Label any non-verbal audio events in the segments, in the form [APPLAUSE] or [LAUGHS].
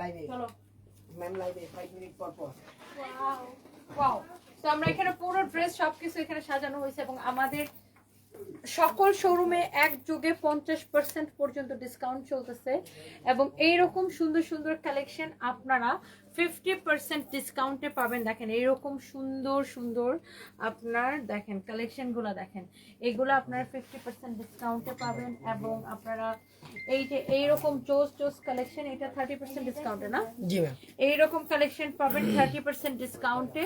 লাইভে চলো। ম্যাম লাইভে 5 মিনিট পর পর। ওয়াও তো আমরা এখানে পুরো ড্রেস সবকিছু এখানে সাজানো হয়েছে এবং আমাদের সকল শোরুমে একযোগে পঞ্চাশ পার্সেন্ট পর্যন্ত ডিসকাউন্ট চলতেছে। এবং এইরকম সুন্দর সুন্দর কালেকশন আপনারা ফিফটি পার্সেন্ট ডিসকাউন্টে পাবেন। দেখেন এরকম সুন্দর সুন্দর আপনার দেখেন কালেকশনগুলো দেখেন। এগুলো আপনারা ফিফটি পার্সেন্ট ডিসকাউন্টে পাবেন এবং আপনারা এই যে এইরকম চোস চোস কালেকশন এটা থার্টি পার্সেন্ট ডিসকাউন্টে না? এইরকম কালেকশন পাবেন থার্টি পার্সেন্ট ডিসকাউন্টে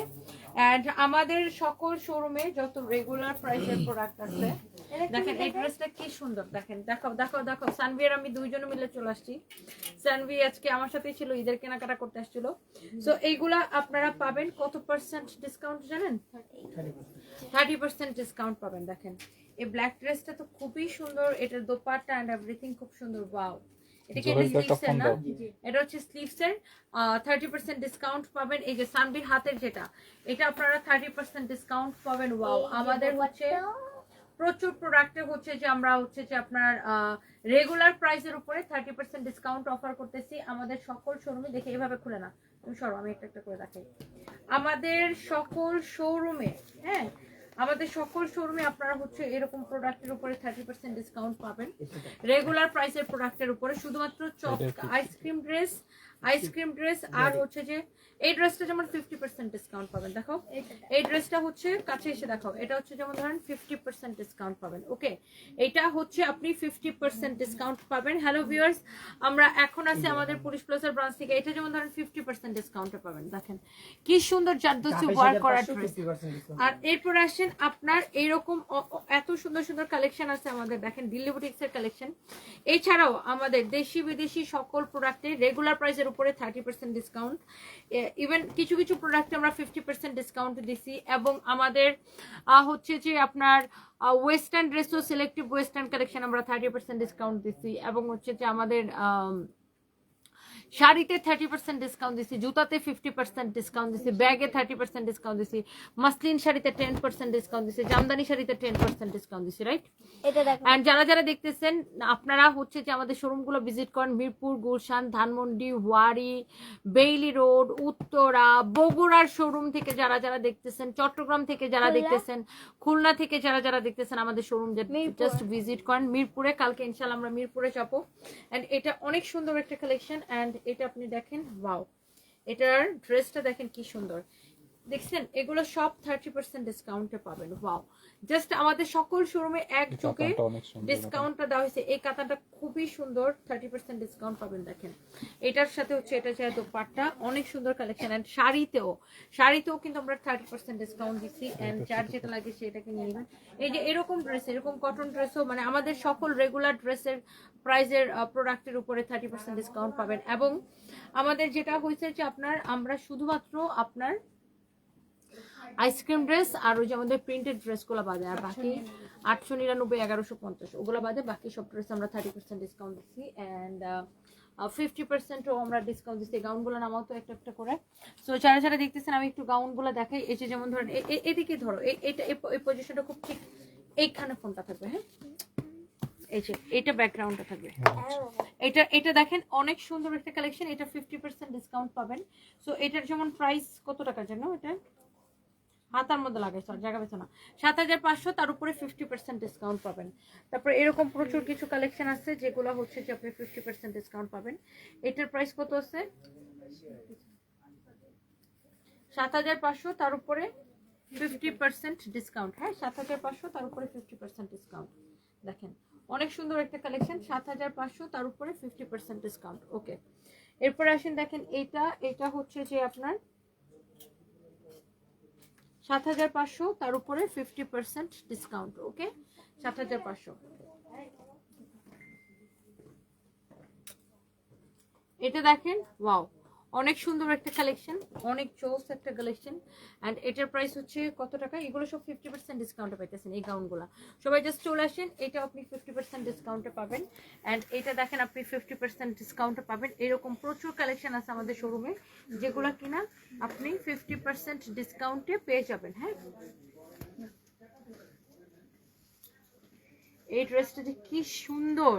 অ্যান্ড আমাদের সকল শোরুমে যত রেগুলার প্রাইসের প্রোডাক্ট আছে দেখেন এই ড্রেসটা কি সুন্দর দেখেন দেখাও দেখাও দেখাও। সানভি আর আমি দুইজনে মিলে চলে আসছি। সানভি আজকে আমার সাথেই ছিল ঈদের কেনাকাটা করতে আসছিল। সো এইগুলা আপনারা পাবেন কত পার্সেন্ট ডিসকাউন্ট জানেন? থার্টি পার্সেন্ট ডিসকাউন্ট পাবেন দেখেন। এই ব্ল্যাক ড্রেসটা তো খুবই সুন্দর এটার দোপাট্টা অ্যান্ড এভরিথিং খুব সুন্দর ওয়াও এটা কি স্লিভসের ফোন না? এটা হচ্ছে স্লিভসের থার্টি পার্সেন্ট ডিসকাউন্ট পাবেন। এই যে সানবির হাতের যেটা এটা আপনারা থার্টি পার্সেন্ট ডিসকাউন্ট পাবেন ওয়াও আমাদের হচ্ছে প্রচুর প্রোডাক্টে হচ্ছে যে আমরা হচ্ছে যে আপনার রেগুলার প্রাইসের উপরে থার্টি পার্সেন্ট ডিসকাউন্ট অফার করতেছি। আমাদের সকল শোরুমে দেখে এইভাবে খুলে না। তুমি সরো আমি একটা একটা করে দেখাই। আমাদের সকল শোরুমে হ্যাঁ আমাদের সকল শোরুমে আপনারা হচ্ছে এরকম প্রোডাক্টের উপরে থার্টি পার্সেন্ট ডিসকাউন্ট পাবেন। রেগুলার প্রাইসের প্রোডাক্টের উপরে শুধুমাত্র chop ice cream dress ice cream dress আর হচ্ছে যে এই ড্রেসটা যেমন ফিফটি পার্সেন্ট ডিসকাউন্ট পাবেন দেখো। এই ড্রেসটা হচ্ছে কাছে এসে দেখো এটা হচ্ছে যেমন ধরেন ফিফটি পার্সেন্ট ডিসকাউন্ট পাবেন ওকে এটা হচ্ছে আপনি ফিফটি পার্সেন্ট ডিসকাউন্ট পাবেন। হ্যালো ভিউয়ার্স আমরা এখন আছি আমাদের পুলিশ প্লাসের ব্রাঞ্চ থেকে। এটা যেমন ধরেন ফিফটি পার্সেন্ট ডিসকাউন্টে পাবেন দেখেন। কি সুন্দর জাদ্দসি ওয়ার্ক করা ড্রেস আর এরপর আসেন আপনার এইরকম এত সুন্দর সুন্দর কালেকশন আছে আমাদের দেখেন দিল্লি বুটিক্স এর কালেকশন এছাড়াও আমাদের দেশি বিদেশি সকল প্রোডাক্টে রেগুলার প্রাইসের উপরে থার্টি পার্সেন্ট ডিসকাউন্ট ইভেন কিছু কিছু প্রোডাক্টে আমরা ফিফটি পার্সেন্ট ডিসকাউন্ট দিছি এবং আমাদের হচ্ছে যে আপনার ওয়েস্টার্ন ড্রেসও সিলেক্টিভ ওয়েস্টার্ন কালেকশন আমরা থার্টি পার্সেন্ট ডিসকাউন্ট দিছি এবং হচ্ছে যে আমাদের আম, শাড়িতে থার্টি পার্সেন্ট ডিসকাউন্ট দিছি জুতাতে ফিফটি পার্সেন্ট ডিসকাউন্ট দিছি ব্যাগে থার্টি পার্সেন্ট ডিসকাউন্ট দিছি মাসলিন শাড়িতে টেন পার্সেন্ট ডিসকাউন্ট দিছি জামদানি শাড়িতে টেন পার্সেন্ট ডিসকাউন্ট দিছি রাইট অ্যান্ড যারা যারা দেখতেছেন আপনারা হচ্ছে যে আমাদের শোরুমগুলো ভিজিট করেন মিরপুর গুলশান ধানমন্ডি ওয়ারি বেইলি রোড উত্তরা বগুড়ার শোরুম থেকে যারা যারা দেখতেছেন চট্টগ্রাম থেকে যারা দেখতেছেন খুলনা থেকে যারা যারা দেখতেছেন আমাদের শোরুম। জাস্ট ভিজিট করেন মিরপুরে কালকে ইনশাল্লাহ আমরা মিরপুরে যাব। অ্যান্ড এটা অনেক সুন্দর একটা কালেকশন অ্যান্ড এটা আপনি দেখেন, ওয়াও। এটার ড্রেসটা দেখেন কি সুন্দর। দেখছেন? এগুলো সব থার্টি পার্সেন্ট ডিসকাউন্টে পাবেন, ওয়াও। জাস্ট আমাদের সকল শোরুমে এক চোখে ডিসকাউন্টটা দেওয়া হয়েছে। এই কাতানটা খুবই সুন্দর থার্টি পার্সেন্ট ডিসকাউন্ট পাবেন দেখেন। এটার সাথে হচ্ছে এটা চাই দোপাট্টা অনেক সুন্দর কালেকশন অ্যান্ড শাড়িতেও শাড়িতেও কিন্তু আমরা থার্টি পার্সেন্ট ডিসকাউন্ট দিচ্ছি। অ্যান্ড যার যেটা লাগে সেটাকে নিয়ে নেবেন। এই যে এরকম ড্রেস এরকম কটন ড্রেসও মানে আমাদের সকল রেগুলার ড্রেসের প্রাইজের প্রোডাক্টের উপরে থার্টি পার্সেন্ট ডিসকাউন্ট পাবেন। এবং আমাদের যেটা হয়েছে যে আপনার আমরা শুধুমাত্র আপনার আইসক্রিম ড্রেস আর ওই যে আমাদের প্রিন্টেড ড্রেসগুলো বাদে, আর বাকি আটশো নিরানব্বই, এগারোশো পঞ্চাশ, ওগুলো বাদে বাকি সব ড্রেস আমরা থার্টি পার্সেন্ট ডিসকাউন্ট দিচ্ছি অ্যান্ড ফিফটি পার্সেন্টও আমরা ডিসকাউন্ট দিচ্ছি গাউনগুলো নামাও তো একটা একটা করে। সো যারা যারা দেখতেছেন, আমি একটু গাউনগুলো দেখাই। এই যে যেমন ধরেন এদিকে ধরো এটা এই পজিশনটা খুব ঠিক এইখানে ফোনটা থাকবে হ্যাঁ? এই যে, এটা ব্যাকগ্রাউন্ডটা থাকবে। এটা এটা দেখেন, অনেক সুন্দর একটা কালেকশন এটা ফিফটি পার্সেন্ট ডিসকাউন্ট পাবেন। সো এটার যেমন প্রাইস কত টাকা জানো এটা? হাতার মধ্যে লাগাই সর জায়গা পেছো না সাত হাজার পাঁচশো, তার উপরে ফিফটি পার্সেন্ট ডিসকাউন্ট পাবেন। তারপরে এরকম প্রচুর কিছু কালেকশন আছে, যেগুলো হচ্ছে যে আপনি ফিফটি পার্সেন্ট ডিসকাউন্ট পাবেন। এটার প্রাইস কত আছে? সাত হাজার পাঁচশো, তার উপরে ফিফটি পার্সেন্ট ডিসকাউন্ট হ্যাঁ সাত হাজার পাঁচশো, তার উপরে ফিফটি পার্সেন্ট ডিসকাউন্ট দেখেন, অনেক সুন্দর একটা কালেকশন সাত হাজার পাঁচশো, তার উপরে ফিফটি পার্সেন্ট ডিসকাউন্ট ওকে এরপরে আসেন দেখেন, এইটা এটা হচ্ছে যে আপনার সাত হাজার পাঁচশো, তার উপরে ফিফটি পার্সেন্ট ডিসকাউন্ট ওকে সাত হাজার পাঁচশো। এটা দেখেন ওয়াও অনেক সুন্দর একটা কালেকশন অনেক চোস একটা কালেকশন অ্যান্ড এটার প্রাইস হচ্ছে কত টাকা? এগুলো সব ফিফটি পার্সেন্ট ডিসকাউন্টে পাইতেছেন এই গাউনগুলো সবাই জাস্ট চলে আসেন এটা আপনি ফিফটি পার্সেন্ট ডিসকাউন্টে পাবেন। অ্যান্ড এটা দেখেন আপনি ফিফটি পার্সেন্ট ডিসকাউন্টে পাবেন। এরকম প্রচুর কালেকশন আছে আমাদের শোরুমে যেগুলো কিনা আপনি ফিফটি পার্সেন্ট ডিসকাউন্টে পেয়ে যাবেন হ্যাঁ? এই ড্রেসটা যে কি সুন্দর!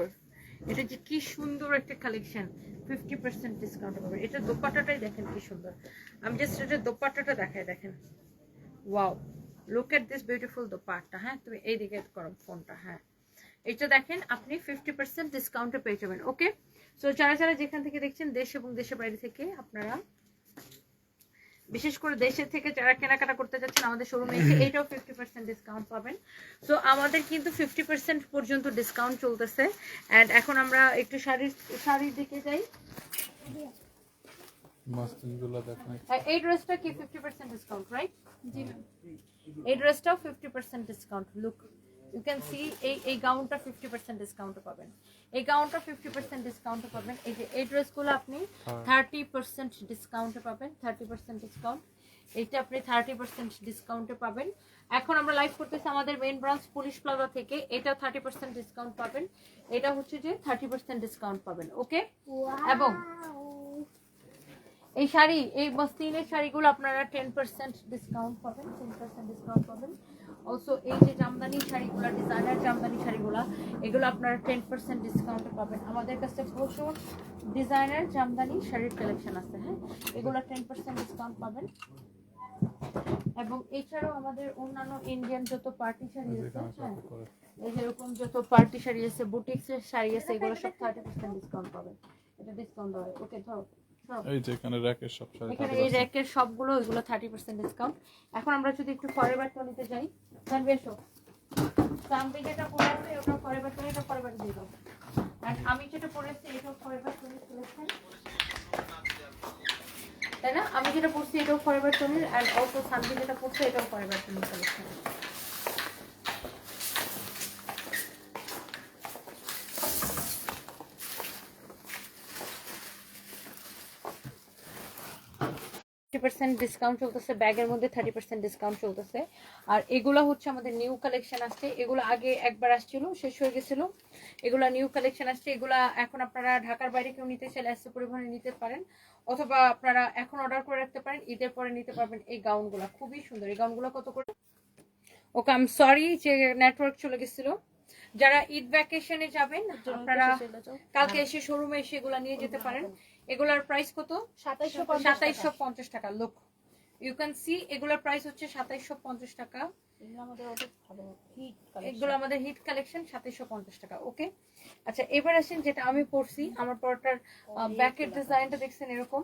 এটা যে কি সুন্দর একটা কালেকশন ফিফটি পার্সেন্ট ডিসকাউন্ট পাবেন এটা দোপাট্টাটাই দেখেন কি সুন্দর। আমি জাস্ট এটা দোপাট্টাটা দেখাই, দেখেন। Wow look at this beautiful dupatta হ্যাঁ? তুমি এই দিকে করো ফোনটা হ্যাঁ। এটা দেখেন, আপনি ফিফটি পার্সেন্ট ডিসকাউন্টে পেয়ে যাবেন ওকে সো যারা যারা যেখান থেকে দেখছেন, দেশ এবং দেশের বাইরে থেকে আপনারা বিশেষ করে দেশের থেকে যারা কেনাকাটা করতে যাচ্ছেন আমাদের শোরুমে এসে [LAUGHS] এইটাও ফিফটি পার্সেন্ট ডিসকাউন্ট পাবেন। সো আমাদের কিন্তু ফিফটি পার্সেন্ট পর্যন্ত ডিসকাউন্ট চলতেছে। অ্যান্ড এখন আমরা একটু শাড়ির শাড়ির দিকে যাই। মাস্কিনগুলো এই ড্রেসটা কি ফিফটি পার্সেন্ট ডিসকাউন্ট রাইট জি ম্যাম। এই ড্রেসটাও fifty percent discount look you can see এই এই গাউনটা ফিফটি পার্সেন্ট ডিসকাউন্টে পাবেন। এই গাউনটা ফিফটি পার্সেন্ট ডিসকাউন্টে পাবেন। এই যে এই ড্রেসগুলো আপনি থার্টি পার্সেন্ট ডিসকাউন্টে পাবেন। থার্টি পার্সেন্ট ডিসকাউন্ট এইটা আপনি থার্টি পার্সেন্ট ডিসকাউন্টে পাবেন। এখন আমরা লাইভ করতেছি আমাদের মেইন ব্রাঞ্চ পুলিশ প্লাজা থেকে। এটা থার্টি পার্সেন্ট ডিসকাউন্ট পাবেন। এটা হচ্ছে যে থার্টি পার্সেন্ট ডিসকাউন্ট পাবেন ওকে এবং এই শাড়ি এই মসলিনের শাড়িগুলো আপনারা টেন পার্সেন্ট ডিসকাউন্ট পাবেন টেন পার্সেন্ট ডিসকাউন্ট পাবেন। অলসো এই যে জামদানি শাড়িগুলো ডিজাইনার জামদানি শাড়িগুলো এগুলো আপনারা টেন পার্সেন্ট ডিসকাউন্টে পাবেন। আমাদের কাছে প্রচুর ডিজাইনার জামদানি শাড়ির কালেকশন আছে হ্যাঁ? এগুলো টেন পার্সেন্ট ডিসকাউন্ট পাবেন। এবং এছাড়াও আমাদের অন্যান্য ইন্ডিয়ান যত পার্টি শাড়ি আছে হ্যাঁ? সব করে। এই যেরকম যত পার্টি শাড়ি আছে বুটিক্সের শাড়ি আছে এগুলো সব থার্টি পার্সেন্ট ডিসকাউন্ট পাবেন। এটা ডিসকাউন্ট হয় ওকে ধরো ধরো। এই যে এখানে র্যাকের সব এখানে এই র্যাকের সবগুলো ওইগুলো থার্টি পার্সেন্ট ডিসকাউন্ট এখন আমরা যদি একটু ফরেভার টোনিতে যাই। সামনে যেটা পরে আছে ওটা এটা ফরেভার দিয়ে আর আমি যেটা পড়েছি এটাও ফরেভার তুমি তাই না? আমি যেটা পড়ছি এটাও ফরেভার টোনির আর অল্প সামনে যেটা পড়ছে এটাও ফরেভার তুমি কালেকশন থার্টি পার্সেন্ট ডিসকাউন্ট চলতেছে ব্যাগের মধ্যে থার্টি পার্সেন্ট ডিসকাউন্ট চলতেছে। আর এগুলো হচ্ছে আমাদের নিউ কালেকশন আসছে। এগুলো আগে একবার আসছিল শেষ হয়ে গেছিল। এগুলো নিউ কালেকশন আসছে। এগুলা এখন আপনারা ঢাকার বাইরে কেউ নিতে চাইলে এসে পরিবহনে নিতে পারেন। অথবা আপনারা এখন অর্ডার করে রাখতে পারেন ঈদের পরে নিতে পারবেন এই গাউনগুলো। খুবই সুন্দর। এই গাউনগুলো কত করে? ওকে আই এম সরি যে নেটওয়ার্ক চলে গেছিল। যারা ঈদ ভ্যাকেশনে যাবেন আপনারা কালকে এসে শোরুমে এসে এগুলা নিয়ে যেতে পারেন। এগুলার প্রাইস কত? সাতাইশশো পঞ্চাশ টাকা। লুক ইউ ক্যান সি এগুলার প্রাইস হচ্ছে সাতাইশশো পঞ্চাশ টাকা। এগুলো আমাদের হিট এগুলো আমাদের হিট কালেকশন সাতাইশশো পঞ্চাশ টাকা ওকে আচ্ছা এবার আসেন যেটা আমি পড়ছি আমার পরটার ব্যাকের ডিজাইনটা দেখছেন এরকম?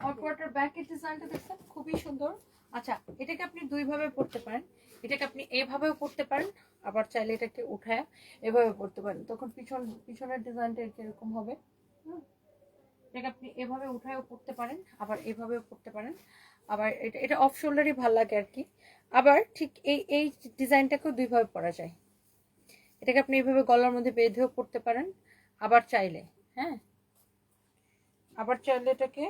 আমার পরটার ব্যাকের ডিজাইনটা দেখছেন? খুবই সুন্দর। আচ্ছা এটাকে আপনি দুই ভাবে পড়তে পারেন। এটাকে আপনি এভাবেও পড়তে পারেন, আবার চাইলে এটাকে উঠায় এভাবে পড়তে পারেন। তখন পিছন, পিছনের ডিজাইনটা এরকম হবে। এটাকে আপনি এভাবে উঠায়ও পড়তে পারেন, আবার এভাবেও পড়তে পারেন। আবার এটা এটা অফ শোল্ডারই ভালো লাগে আর কি। আবার ঠিক এই এই ডিজাইনটাকেও দুইভাবে পরা যায়। এটাকে আপনি এইভাবে গলার মধ্যে বেঁধেও পড়তে পারেন, আবার চাইলে হ্যাঁ? আবার চাইলে এটাকে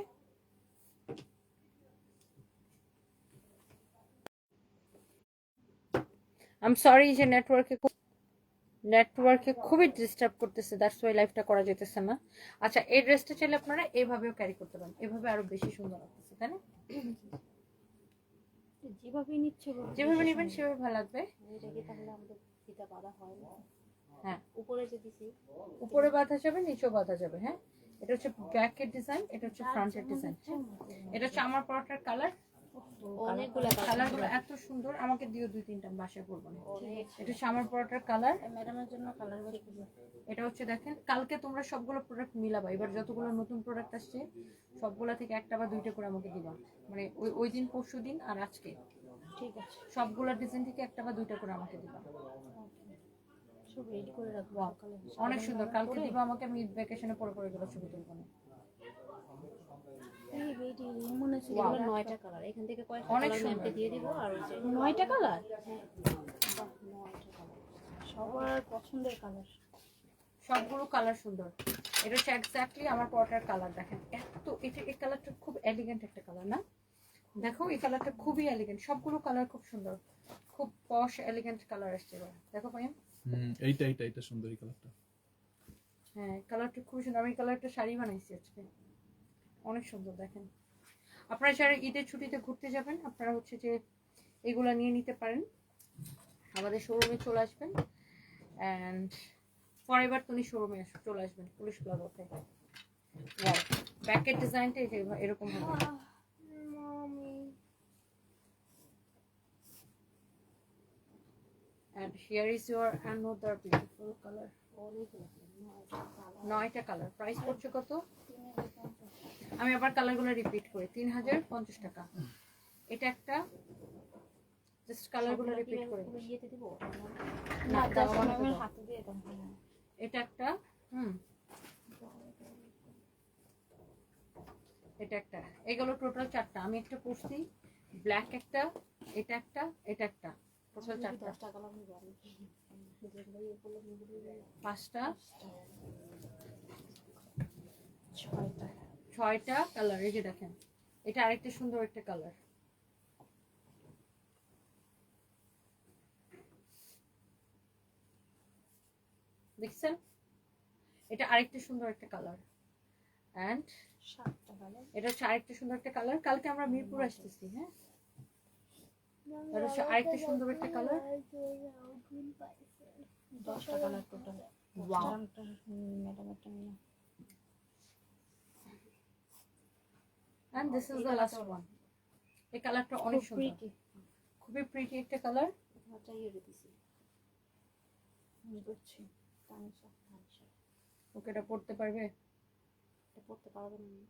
আম সরি যে নেটওয়ার্কে নেটওয়ার্কে খুবই ডিস্টার্ব করতেছে দ্যাটস ওয়াই লাইফটা করা যেতেছে না। আচ্ছা এই ড্রেসটা চাইলে আপনারা এইভাবেও ক্যারি করতে পারেন এভাবে আরও বেশি সুন্দর লাগতেছে তাই না? যেভাবে নিচ্ছে। যেভাবে নেবেন সেভাবে ভালো লাগবে। এটা কি তাহলে আমাদের ফিতা বাঁধা হয় না? হ্যাঁ। উপরে যে দিছি উপরে বাঁধা যাবে নিচেও বাঁধা যাবে হ্যাঁ? এটা হচ্ছে ব্যাকের ডিজাইন এটা হচ্ছে ফ্রন্টের ডিজাইন এটা হচ্ছে আমার পরোটার কালার অনেকগুলো কালারগুলো এত সুন্দর আমাকে দিও দুই তিনটা বাসায় করব না। এটা হচ্ছে পরোটার কালার। ম্যাডামের জন্য কালার এটা হচ্ছে দেখেন কালকে তোমরা সবগুলো প্রোডাক্ট মিলাবা। এবার যতগুলো নতুন প্রোডাক্ট আসছে সবগুলা থেকে একটা বা দুইটা করে আমাকে দিবা। মানে ওই ওই দিন পরশু দিন আর আজকে। ঠিক আছে। সবগুলো ডিজাইন থেকে একটা বা দুইটা করে আমাকে দিবা। সব রেডি করে রাখব। অনেক সুন্দর। কালকে দিবা আমাকে আমি ভ্যাকেশনে পরে পরে ছবি তুলবো না। মনে হচ্ছে নয়টা কালার এখান থেকে কয়েকটা অনেক ম্যামকে দিয়ে দিব আর নয়টা কালার বাহ নয়টা কালার সবার পছন্দের কালার সবগুলো কালার সুন্দর। এটা হচ্ছে এক্স্যাক্টলি আমার পরোটার কালার দেখেন। এত এটা এই কালারটা খুব এলিগেন্ট একটা কালার না? দেখো এই কালারটা খুবই এলিগেন্ট সবগুলো কালার খুব সুন্দর। খুব পশ এলিগেন্ট কালার আসছে এবার। দেখো ভাইয়া। হুম এইটা এইটা এইটা সুন্দর এই কালারটা হ্যাঁ কালারটা খুবই সুন্দর। আমি কালারটা শাড়ি বানাইছি আজকে। অনেক সুন্দর দেখেন। আপনারা যারা ঈদের ছুটিতে ঘুরতে যাবেন আপনারা হচ্ছে যে এগুলা নিয়ে নিতে পারেন। আমাদের শোরুমে চলে আসবেন অ্যান্ড ফরএভার তুমি শোরুমে চলে আসবেন পুলিশ প্লাজাতে ব্যাকের ডিজাইনটা এরকম হবে। And here is your another beautiful color. নয়টা কালার প্রাইস পড়ছে কত? আমি আবার কালারগুলো রিপিট করি। তিন হাজার পঞ্চাশ টাকা। এটা একটা জাস্ট কালারগুলো রিপিট করে। না, না দাও, আমার হাতে দিয়ে দাও। এটা একটা হুম। এটা একটা। এগুলো টোটাল চারটা। আমি একটা পরছি ব্ল্যাক একটা এটা একটা এটা একটা। টোটাল চারটা। ইয়ে পাঁচটা। ছয়টা। ছয়টা কালার এই যে দেখেন এটা আরেকটা সুন্দর একটা কালার দেখছেন? এটা আরেকটা সুন্দর একটা কালার অ্যান্ড সাতটা কালার এটা হচ্ছে আরেকটা সুন্দর একটা কালার কালকে আমরা মিরপুর আসতেছি হ্যাঁ? আর হচ্ছে আরেকটা সুন্দর একটা কালার দশটা কালার টোটাল. ম্যাডাম একটা নিয়ে and this is the last one এই কালারটা অনেক সুন্দর। খুবই প্রিটি একটা কালার ইয়ে দিছি। আমি করছি তানিশা তানিশা। ওকে এটা পড়তে পারবে? এটা পড়তে পারবে না।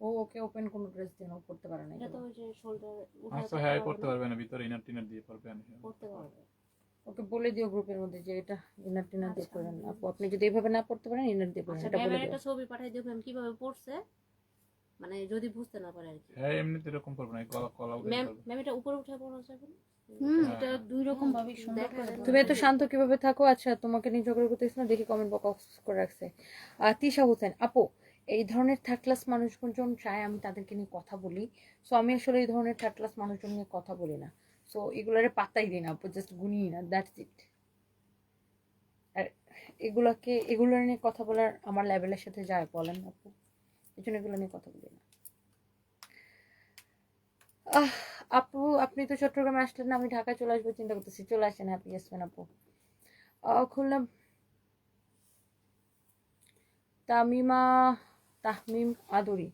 ও ওকে ওপেন কোনো ড্রেস দেন ও পড়তে পারে না এটা তো ওই যে শোল্ডার আচ্ছা হ্যাঁ পড়তে পারবে না ভিতরে ইনার টিনার দিয়ে পারবে না পড়তে পারবে। ওকে বলে দিও গ্রুপের মধ্যে যে এটা ইনার টিনার দিয়ে আচ্ছা। আপনি যদি এভাবে না পড়তে পারেন ইনার দিয়ে পড়েন আচ্ছা এটা বলে দিও। একটা ছবি পাঠাই দিও কীভাবে পড়ছে? মানে যদি বুঝতে না পারে আর কি। হ্যাঁ এমনিতে এরকম পারবে না কলা কলা ম্যাম ম্যাম এটা উপরে উঠে পড়া যাবে না হুম। হ্যাঁ। এটা দুই রকম ভাবে সুন্দর তুমি এত শান্ত কীভাবে থাকো? আচ্ছা তোমাকে নিয়ে ঝগড়া করতেছ না দেখি কমেন্ট বক্স করে রাখছে। আহ, তিশা হোসেন আপু এই ধরনের থার্ড ক্লাস মানুষজন চায় আমি তাদেরকে নিয়ে কথা বলি। সো আমি আসলে এই ধরনের থার্ড ক্লাস মানুষজন নিয়ে কথা বলি না। সো এগুলোরে পাত্তাই দিই না আপু জাস্ট গুনি না দ্যাটস ইট আর এগুলাকে এগুলো নিয়ে কথা বলার আমার লেভেলের সাথে যায় বলেন আপু। এই জন্য এগুলো নিয়ে কথা বলি না। আপু, আপনি তো চট্টগ্রামে আসলেন না, আমি ঢাকায় চলে আসব, চিন্তা করতেছি। চলে আসেন হ্যাপি আসবেন আপু। খুলনা তামিমা, তাহমিম আদুরি।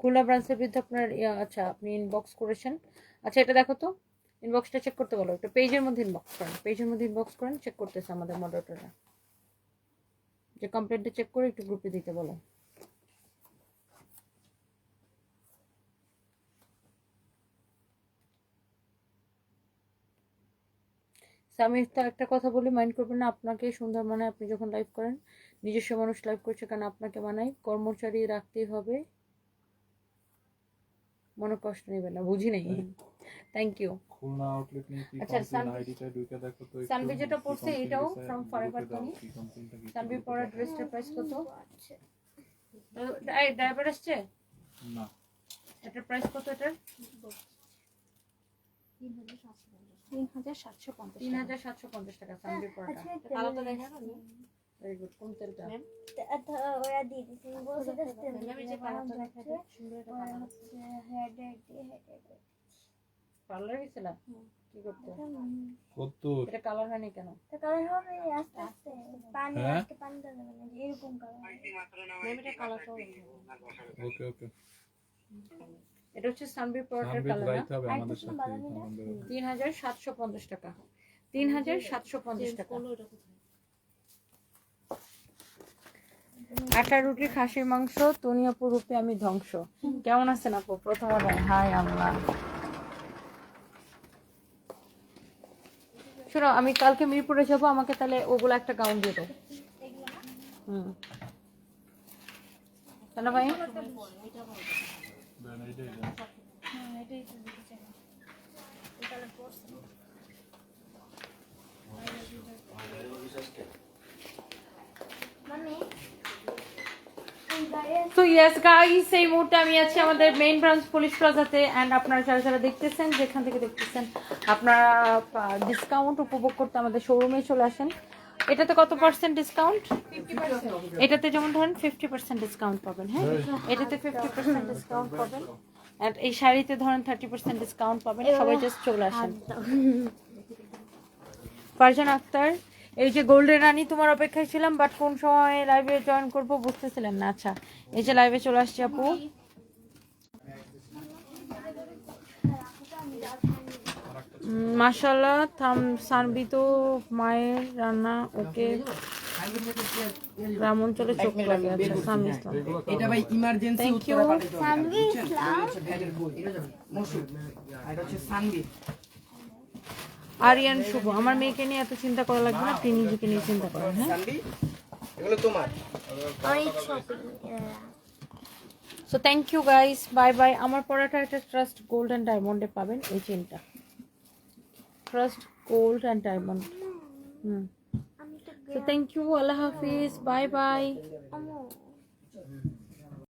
খুলনা ব্রাঞ্চের বিরুদ্ধে আপনার আচ্ছা আপনি ইনবক্স করেছেন। আচ্ছা এটা দেখো তো ইনবক্সটা চেক করতে বলো। একটা পেজের মধ্যে ইনবক্স করেন পেজের মধ্যে ইনবক্স করেন চেক করতেছে আমাদের মডারেটররা যে কমপ্লেনটা চেক করে একটু গ্রুপে দিতে বলো। আমি তো একটা কথা বলি মাইন্ড করবেন না। আপনাকে সুন্দর মানায় আপনি যখন লাইভ করেন নিজস্ব মানুষ লাইভ করছে কারণ আপনাকে মানায়? কর্মচারী রাখতেই হবে। মনে কষ্ট নেবেন না বুঝি নেই? থ্যাংক ইউ খুলনা আউটলেট নিয়ে কি আচ্ছা, আইডিটা দেখো তো যেটা পড়ছে এটাও দিছে, from ঢুকে Forever দাও, 20 কি complaintটা কি সানভি ছিল, পরা দেখো। ড্রেসটার প্রাইস কত? ড্রাইভার আসছে? না। এটার প্রাইস কত এটার? তিন হাজার সাতশো পঞ্চাশ তিন হাজার সাতশো পঞ্চাশ টাকা সানভি পরাটা। কালারটা দেখা ভেরি গুড কোন তেলটা? ওরা দিয়ে দিচ্ছে বলছে যে যে কালারটা দেখা সুন্দর একটা কালার। আছে হেডেক দিয়ে হেডেক পার্লার গেছিলা কি করতে? কত এটা কালার হয়নি কেন? তো কালার হবে আস্তে আস্তে। পানি হ্যাঁ? আজকে পানি দেওয়া না এরকম কালার এটা ওকে ওকে এটা হচ্ছে সানভি পরাটার কালার? তিন হাজার সাতশো পঞ্চাশ টাকা। তিন হাজার সাতশো পঞ্চাশ টাকা। আটা রুটি খাসির মাংস তনিয়াপুর রূপে আমি ধ্বংস। কেমন আছেন আপু? প্রথম হাই আল্লাহ। শোনো আমি কালকে মিরপুরে যাব আমাকে তাহলে ওগুলো একটা গাউন দিয়ে দাও। হুম। তাই ভাই দেন এইটাই দেন। মানে এই গায়ে তো ইয়েস গাইস এই মুহূর্তে আমি আছি আমাদের মেইন ব্রাঞ্চ পুলিশ প্লাজাতে অ্যান্ড আপনারা যারা যারা দেখতেছেন যেখান থেকে দেখতেছেন আপনারা ডিসকাউন্ট উপভোগ করতে আমাদের শোরুমে চলে আসেন। এটাতে কত পার্সেন্ট ডিসকাউন্ট এটাতে যেমন ধরেন ফিফটি পার্সেন্ট ডিসকাউন্ট পাবেন হ্যাঁ? এটাতে ফিফটি পার্সেন্ট ডিসকাউন্ট পাবেন অ্যান্ড এই শাড়িতে ধরেন থার্টি পার্সেন্ট ডিসকাউন্ট পাবেন। সবাই জাস্ট চলে আসেন। ফারজান আক্তার এই যে গোল্ডেন রানী তোমার অপেক্ষায় ছিলাম বাট কোন সময় লাইভে জয়েন করব বুঝতেছিলেন না। আচ্ছা এই যে লাইভে চলে আসছি আপু। মাশাল্লাহ থাম সানবি তো মায়ের রান্না ওকে। গ্রাম অঞ্চলে চোখ লাগে আচ্ছা সামি ইসলাম এটা ভাই ইমার্জেন্সি পাঠাতে হবে সানভি ইসলাম এটা হচ্ছে সানভি আরিয়ান শুভ। আমার মেয়েকে নিয়ে এত চিন্তা করা লাগবে না আপনি নিজেকে নিয়ে চিন্তা করেন হ্যাঁ? এগুলো তোমার অনেক shopping so thank you guys bye bye আমার পড়াটা একটা ট্রাস্ট গোল্ড অ্যান্ড ডায়মন্ডে পাবেন এই চেনটা ট্রাস্ট গোল্ড অ্যান্ড ডায়মন্ড হুম। তো সো থ্যাংক ইউ আল্লাহ হাফিজ বাই বাই